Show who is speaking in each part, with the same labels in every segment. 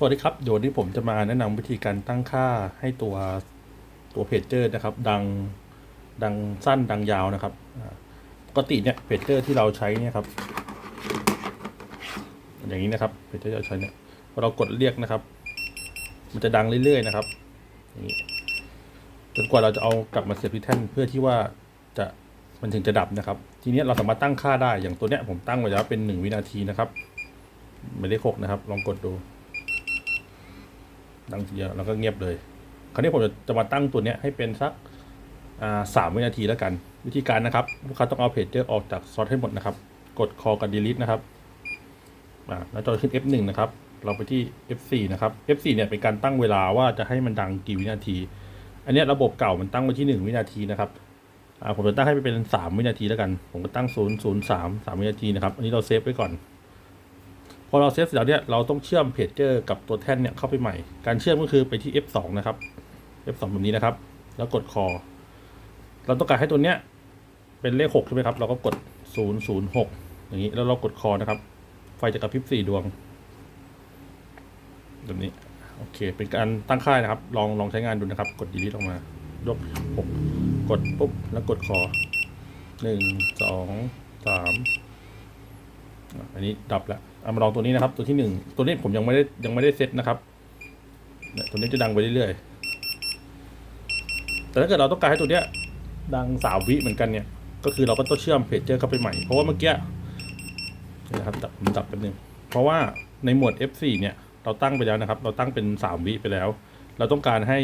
Speaker 1: สวัสดีครับเดี๋ยววันนี้ผมจะมาแนะนำวิธีการตั้งค่าให้ตัวตัวเพจเจอร์นะครับ ดังดังสั้นดังยาวนะครับปกติเนี่ยเพจเจอร์ที่เราใช้เนี่ยครับ อย่างนี้นะครับเพจเจอร์ที่เราใช้เนี่ยพอเรากดเรียกนะครับ มันจะดังเรื่อยๆนะครับนี้จนกว่าเราจะเอากลับมาเสียบที่แท่นเพื่อที่ว่าจะมันถึงจะดับนะครับ ทีนี้เราสามารถตั้งค่าได้อย่างตัวเนี้ยผมตั้งไว้แล้วเป็นหนึ่งวินาทีนะครับหมายเลขหกนะครับ ลองกดดู ดังทีเดียวแล้วก็เงียบเลย คราวนี้ผมจะจะมาตั้งตัวเนี้ยให้เป็นสักสามวินาทีแล้วกัน วิธีการนะครับลูกค้าต้องเอาเพจเจอร์ออกจากซอสให้หมดนะครับ กด call กับ delete นะครับอ่าแล้วจอขึ้น F1 นะครับ เราไปที่ F4 นะครับ F4 เนี่ยเป็นการตั้งเวลาว่าจะให้มันดังกี่วินาที อันนี้ระบบเก่ามันตั้งไว้ที่ 1 วินาทีนะครับอ่าผมจะตั้งให้เป็น 3 วินาทีแล้วกัน ผมก็ตั้ง 0 0 3 3 วินาทีนะครับ อันนี้เราเซฟไว้ก่อน พอเราเซฟเสร็จแล้วเนี่ยเราต้องเชื่อมเพจเจอร์กับตัวแท่นเนี่ยเข้าไปใหม่ การเชื่อมก็คือไปที่ F2 นะครับ F2 แบบนี้นะครับ แล้วกด call เราต้องการให้ตัวเนี้ยเป็นเลข6ใช่ไหมครับ เราก็กด 006 อย่างนี้ แล้วเรากด call นะครับ ไฟจะกระพริบ4ดวงแบบนี้ โอเค เป็นการตั้งค่ายนะครับ ลองลองใช้งานดูนะครับ กด delete ออกมา ยก 6 กดปุ๊บ แล้วกด call หนึ่งสองสาม อันนี้ดับแล้วเอามาลองตัวนี้นะครับ ตัวที่หนึ่งตัวนี้ผมยังไม่ได้ยังไม่ได้เซตนะครับตัวนี้จะดังไปเรื่อยๆแต่ถ้าเกิดเราต้องการให้ตัวเนี้ยดังสามวิเหมือนกันเนี่ย ก็คือเราก็ต้องเชื่อมเพจเจอร์เข้าไปใหม่ เพราะว่าเมื่อกี้นะครับดับผมดับแป๊บนึงเพราะว่าในหมวด F4 เนี่ย เราตั้งไปแล้วนะครับ เราตั้งเป็นสามวิไปแล้ว เราต้องการให้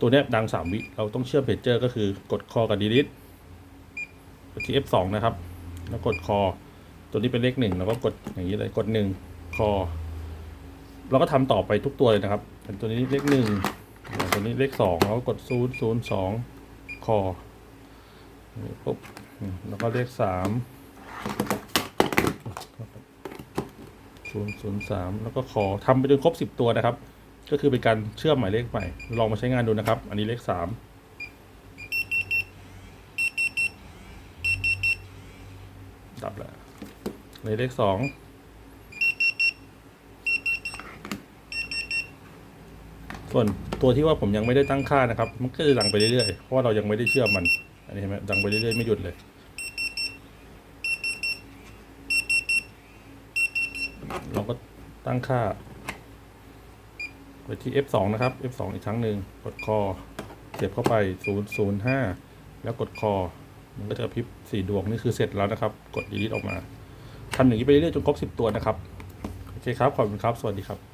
Speaker 1: ตัวเนี้ยดังสามวิ เราต้องเชื่อมเพจเจอร์ก็คือกด call กับ delete ไปที่ F2 นะครับ แล้วกด call ตัวนี้เป็นเลขหนึ่งเราก็กดอย่างนี้เลยกดหนึ่งคอเราก็ทำต่อไปทุกตัวเลยนะครับเป็นตัวนี้เลขหนึ่งตัวนี้เลขสองเราก็กดศูนย์ศูนย์สองคอปุ๊บแล้วก็เลขสามศูนย์ศูนย์สามแล้วก็คอทำไปจนครบสิบตัวนะครับ ก็คือเป็นการเชื่อมหมายเลขใหม่ ลองมาใช้งานดูนะครับ อันนี้เลขสามดับแล้ว ในเลขสองส่วนตัวที่ว่าผมยังไม่ได้ตั้งค่านะครับ มันก็จะดังไปเรื่อยๆ เพราะว่าเรายังไม่ได้เชื่อมมัน อันนี้เห็นไหมดังไปเรื่อยๆ ไม่หยุดเลยเราก็ตั้งค่า ไปที่ F2 นะครับ F2 อีกครั้งหนึ่งกดคอเสียบเข้าไป 005 แล้วกดคอ มันก็จะพริบสี่ดวงนี่คือเสร็จแล้วนะครับ กดดีลิทออกมาทำอย่างนี้ไปเรื่อยๆจนครบสิบตัวนะครับ โอเคครับ ขอบคุณครับ สวัสดีครับ